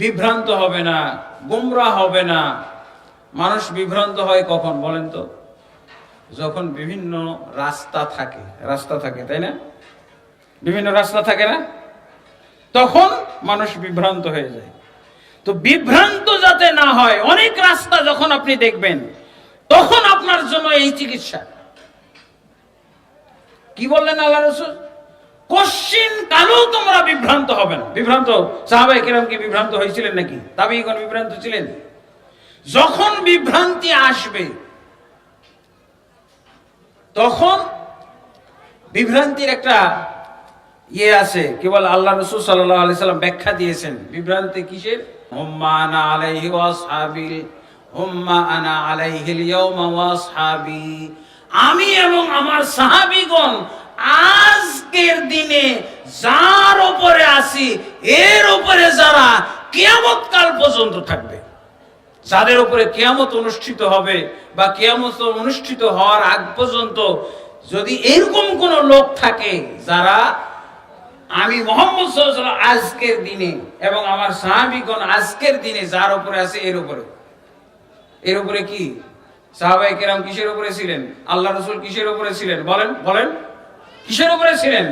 বিভ্রান্ত হবে না, গুমরা হবে না। মানুষ বিভ্রান্ত হয় কখন বলেন তো? যখন বিভিন্ন রাস্তা থাকে রাস্তা থাকে, তাই না? বিভিন্ন রাস্তা থাকে না? তখন মানুষ বিভ্রান্ত হয়ে যায়। তো বিভ্রান্ত যাতে না হয়, অনেক রাস্তা যখন আপনি দেখবেন, তখন আপনার জন্য এই চিকিৎসা। কি বললেন আল্লাহ রসুল? কশ্চিন কালেও তোমরা বিভ্রান্ত হবে না। বিভ্রান্ত? সাহাবাই কিরাম কি বিভ্রান্ত হয়েছিলেন নাকি? তাবিগণ বিভ্রান্ত ছিলেন? যখন বিভ্রান্তি আসবে, তখন বিভ্রান্তির একটা ইয়ে আছে। কেবল আল্লাহ রসুল সাল্লাহ আলি সাল্লাম ব্যাখ্যা দিয়েছেন। বিভ্রান্তি কিসের? হুম্মা আলাইহি ওয়াসহাবি হুম্মা আনা আলাইহিল ইয়াউমা ওয়াসহাবি আমি এবং আমার সাহাবীগণ আজকের দিনে যার উপরে আছি, এর উপরে যারা কিয়ামত কাল পর্যন্ত থাকবে, যাদের উপরে কেয়ামত অনুষ্ঠিত হবে বা কেয়ামত অনুষ্ঠিত হওয়ার আগ পর্যন্ত যদি এরকম কোন লোক থাকে যারা আমি মোহাম্মদ আজকের দিনে এবং আমার সাহাবীগণ আজকের দিনে যার উপরে আছে, এর উপরে। এর উপরে কি? সাহাবাই কেরাম কিসের উপরে ছিলেন? আল্লাহ রসুল কিসের উপরে ছিলেন? বলেন বলেন। কিসের উপরে ছিলেন?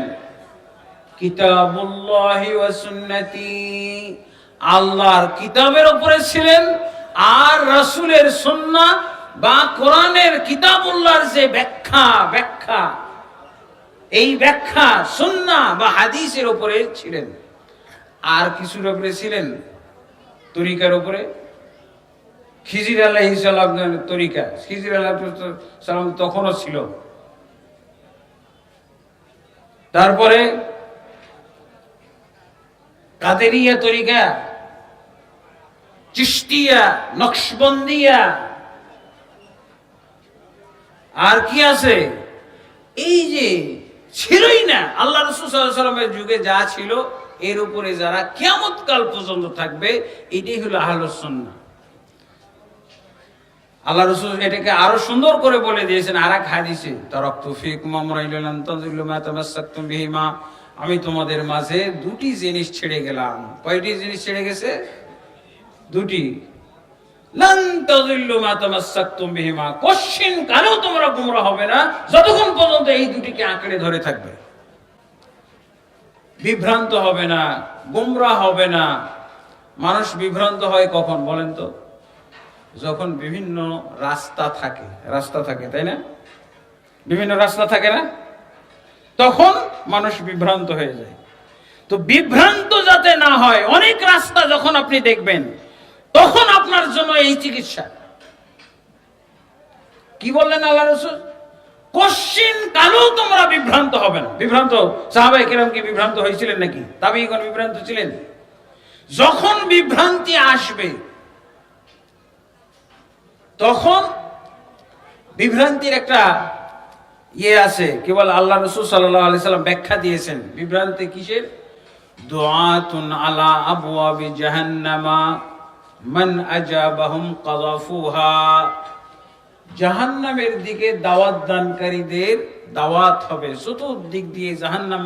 কিতাবুল্লাহি সুন্নতি। আল্লাহর কিতাবের উপরে ছিলেন আর রাসূলের সুন্নাহ বা কোরআনের কিতাবুল্লাহর যে ব্যাখ্যা ব্যাখ্যা। এই ব্যাখ্যা সুন্নাহ বা হাদিসের উপরে ছিলেন। আর কিছুর উপরে ছিলেন? তরিকার উপরে? খিজির আলাহ সালাম তরিকা। খিজির আলাহ সালাম তখনও ছিল। তারপরে কাদেরিয়া তরিকা চিস্তিয়া নকশবন্দিয়া, আর কি আছে? এই যে ছিলই না, আল্লাহ রসুলের যুগে যা ছিল, এর উপরে যারা কিয়ামত কাল পর্যন্ত থাকবে, এটাই হলো আহলুসন্না আল্লাহ রসুল এটাকে আরও সুন্দর করে বলে দিয়েছেন আর এক হাদিসে আমি তোমাদের মাঝে দুটি জিনিস ছেড়ে গেলাম। কয়টি জিনিস ছেড়ে গেছে? দুটি। লান তাযিল্লু মা তামাসসাকতুম বিহিমা। কশ্চিন কালেও তোমরা গুমরা হবে না, যতক্ষণ পর্যন্ত এই দুটিকে আঁকড়ে ধরে থাকবে। বিভ্রান্ত হবে না গুমরা হবে না। মানুষ বিভ্রান্ত হয় কখন বলেন তো? যখন বিভিন্ন রাস্তা থাকে রাস্তা থাকে, তাই না? বিভিন্ন রাস্তা থাকে না? তখন মানুষ বিভ্রান্ত হয়ে যায়। তো বিভ্রান্ত যাতে না হয়, অনেক রাস্তা যখন আপনি দেখবেন, তখন আপনার জন্য এই চিকিৎসা। কি বললেন আল্লাহ রসুল? কশ্চিন কালেও তোমরা বিভ্রান্ত হবে না। বিভ্রান্ত সাহাবাই কিরাম কি বিভ্রান্ত হয়েছিলেন নাকি? তাবিগণ বিভ্রান্ত ছিলেন? যখন বিভ্রান্তি আসবে তখন বিভ্রান্তির একটা ইয়ে আছে। কেবল আল্লাহ রসুল সাল্লাহ আলি সাল্লাম ব্যাখ্যা দিয়েছেন। বিভ্রান্তি কিসের? দোয়াতুন আলা আবু আবি জাহান্নামা মান আজাবাহুম কাযাফুহা। জাহান্নামের দিকে দাওয়াত দানকারীদের দাওয়াত হবে। চতুর্দিক দিয়ে জাহান্নাম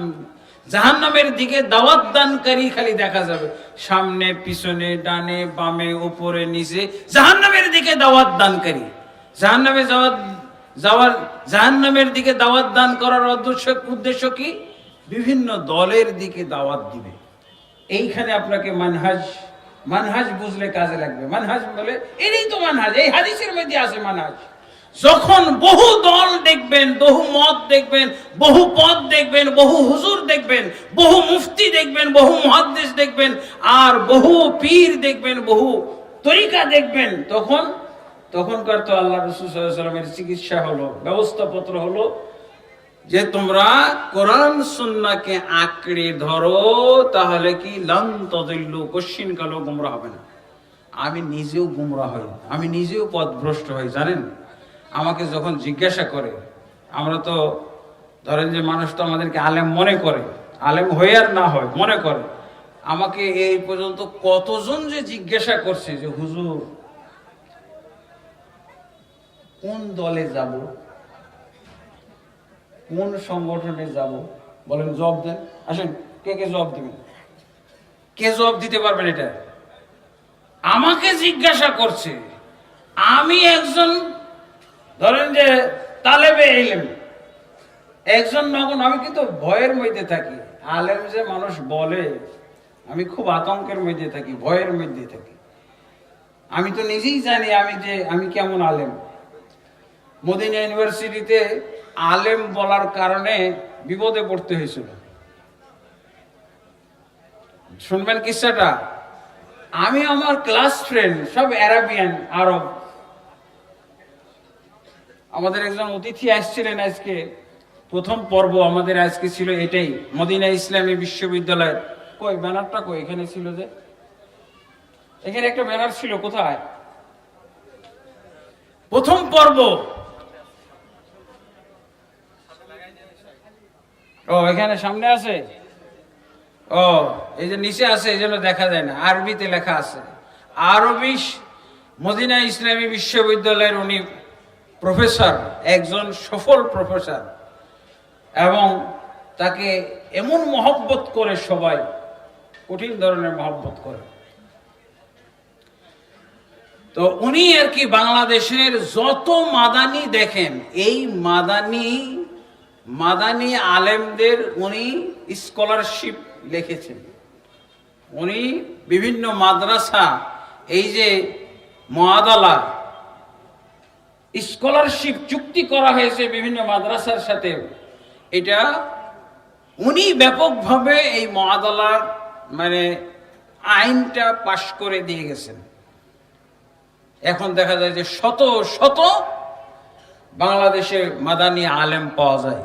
জাহান্নামের দিকে দাওয়াত দানকারী খালি দেখা যাবে। সামনে, পিছনে, ডানে, বামে, উপরে, নিচে। জাহান্নামের দিকে দাওয়াত দানকারী। জাহান্নামে যাওয়াত যাওয়ার জাহান্নামের দিকে দাওয়াত দান করার উদ্দেশ্য উদ্দেশ্য কি? বিভিন্ন দলের দিকে দাওয়াত দিবে। এইখানে আপনাকে মানহাজ মানহাজ বুঝলে কাজে লাগবে। মানহাজ বলে এটাই তো মানহাজ। এই হাদিসের মধ্যে আছে মানহাজ। যখন বহু দল দেখবেন, বহু মত দেখবেন, বহু পদ দেখবেন, বহু হুজুর দেখবেন, বহু মুফতি দেখবেন, বহু মহাদ্দেশ দেখবেন, আর বহু পীর দেখবেন, বহু তরিকা দেখবেন, তখন, তখনকার তো আল্লাহ রসুল সাল্লামের চিকিৎসা হলো, ব্যবস্থাপত্র হলো যে তোমরা কোরআন সুন্নাকে আঁকড়ে ধরো, তাহলে কি লন তদিল্লু কশ্চিন কালো গুমরা হবে না। আমি নিজেও গুমরা হই, আমি নিজেও পথভ্রষ্ট হই, জানেন? আমাকে যখন জিজ্ঞাসা করে, আমরা তো ধরেন যে মানুষ তো আমাদেরকে আলেম মনে করে, আলেম হয়ে আর না হয়, মনে করে। আমাকে এই পর্যন্ত কতজন যে জিজ্ঞাসা করছে যে, হুজুর, কোন দলে যাব? কোন সংগঠনে যাব? বলেন জব দেন। আসেন, কে কে জব দিবেন? কে জব দিতে পারবেন এটা? আমাকে জিজ্ঞাসা করছে, আমি একজন ধরেন যে তালেবে এলেম একজন নগণ আমি কিন্তু ভয়ের মধ্যে থাকি। আলেম যে মানুষ বলে, আমি খুব আতঙ্কের মধ্যে থাকি, ভয়ের মধ্যে থাকি। আমি তো নিজেই জানি আমি যে, আমি কেমন আলেম। মদিনা ইউনিভার্সিটিতে আলেম বলার কারণে বিপদে পড়তে হয়েছিল। শুনবেন কিসসাটা আমি আমার ক্লাস ফ্রেন্ড, সব অ্যারাবিয়ান, আরব। আমাদের একজন অতিথি আসছিলেন আজকে। প্রথম পর্ব আমাদের আজকে ছিল এটাই। মদিনা ইসলামী বিশ্ববিদ্যালয়ের। কই, ব্যানারটা কই? এখানে ছিল যে। এখানে একটা ব্যানার ছিল, কোথায়? প্রথম পর্ব। ও, এখানে সামনে আছে? ও, এই যে নিচে আছে, এই জন্য দেখা যায় না। আরবিতে লেখা আছে। আরবি মদিনা ইসলামী বিশ্ববিদ্যালয়ের উনি প্রফেসর, একজন সফল প্রফেসর, এবং তাকে এমন মহব্বত করে সবাই, কঠিন ধরনের মহব্বত করে। তো উনি আর কি বাংলাদেশের যত মাদানি দেখেন, এই মাদানি মাদানি আলেমদের উনি স্কলারশিপ লিখেছেন। উনি বিভিন্ন মাদ্রাসা, এই যে মহাদালা স্কলারশিপ চুক্তি করা হয়েছে বিভিন্ন মাদ্রাসার সাথে। এটা উনি ব্যাপকভাবে এই মহাদালার মানে আইনটা পাশ করে দিয়ে গেছেন। এখন দেখা যায় যে শত শত বাংলাদেশে মাদানি আলেম পাওয়া যায়।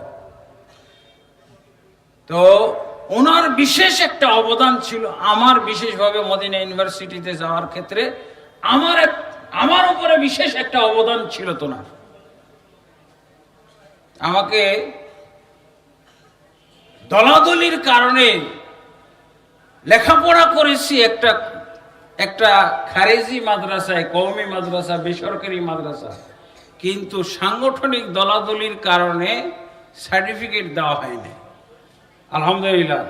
তো ওনার বিশেষ একটা অবদান ছিল, আমার বিশেষভাবে মদিনা ইউনিভার্সিটিতে যাওয়ার ক্ষেত্রে। আমার এক- আমার উপরে বিশেষ একটা অবদান ছিল তোনার আমাকে দলাদলির কারণে লেখাপড়া করেছি একটা একটা খারেজি মাদ্রাসায়, কওমি মাদ্রাসা, বেসরকারি মাদ্রাসা। কিন্তু সাংগঠনিক দলাদলির কারণে সার্টিফিকেট দেওয়া হয়নি। আলহামদুলিল্লাহ।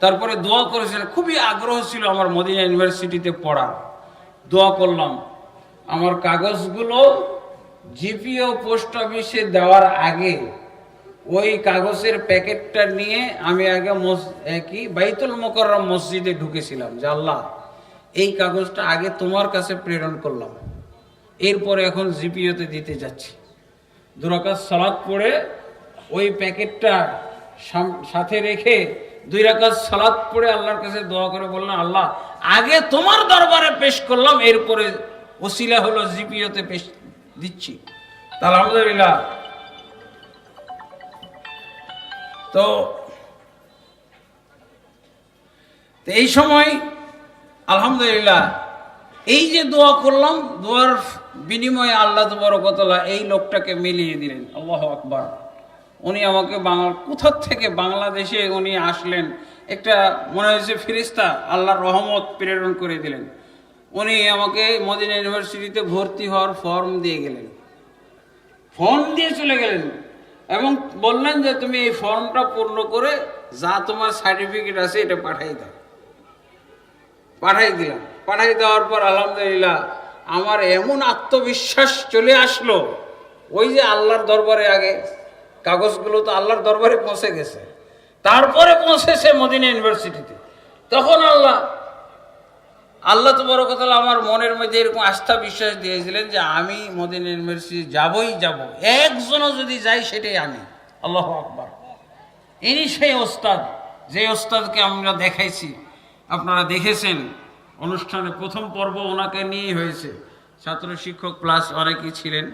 তারপরে দোয়া করেছিলেন, খুবই আগ্রহ ছিল আমার মদিনা ইউনিভার্সিটিতে পড়ার দোয়া করলাম। আমার কাগজগুলো জিপিও পোস্ট অফিসে দেওয়ার আগে ওই কাগজের প্যাকেটটা নিয়ে আমি আগে কি, বাইতুল মোকররম মসজিদে ঢুকেছিলাম, যে আল্লাহ, এই কাগজটা আগে তোমার কাছে প্রেরণ করলাম। এরপরে এখন জিপিওতে দিতে যাচ্ছি। দুরাকাত সালাদ পড়ে ওই প্যাকেটটা সাথে রেখে দুই রাকাত সালাদ পড়ে আল্লাহর কাছে দোয়া করে বললাম, আল্লাহ, আগে তোমার দরবারে পেশ করলাম, এরপরে ওসিলা হলো জিপিওতে পেশ দিচ্ছি। তা আলহামদুলিল্লাহ। তো তো এই সময় আলহামদুলিল্লাহ এই যে দোয়া করলাম, দোয়ার বিনিময়ে আল্লাহ তবরকতলা এই লোকটাকে মিলিয়ে দিলেন। আল্লাহ আকবার। উনি আমাকে বাংলা কোথার থেকে বাংলাদেশে উনি আসলেন, একটা মনে হয়েছে ফিরিস্তা আল্লাহর রহমত প্রেরণ করে দিলেন। উনি আমাকে মদিনা ইউনিভার্সিটিতে ভর্তি হওয়ার ফর্ম দিয়ে গেলেন। ফর্ম দিয়ে চলে গেলেন এবং বললেন যে, তুমি এই ফর্মটা পূর্ণ করে যা তোমার সার্টিফিকেট আছে এটা পাঠাই দাও। পাঠাই দিলাম। পাঠাই দেওয়ার পর আলহামদুলিল্লাহ আমার এমন আত্মবিশ্বাস চলে আসলো, ওই যে আল্লাহর দরবারে আগে, কাগজগুলো তো আল্লাহর দরবারে পৌঁছে গেছে। তারপরে পৌঁছেছে মদিনা ইউনিভার্সিটিতে। তখন আল্লাহ আল্লাহ তো বড় কথা আমার মনের মধ্যে এরকম আস্থা বিশ্বাস দিয়েছিলেন যে আমি মদিনের ইউনিভার্সিটি যাবই যাব। একজনও যদি যাই সেটাই আমি। আল্লাহ আকবার। ইনি সেই ওস্তাদ, যে ওস্তাদকে আমরা দেখাইছি। আপনারা দেখেছেন অনুষ্ঠানে প্রথম পর্ব ওনাকে নিয়েই হয়েছে। ছাত্র শিক্ষক প্লাস অনেকেই ছিলেন।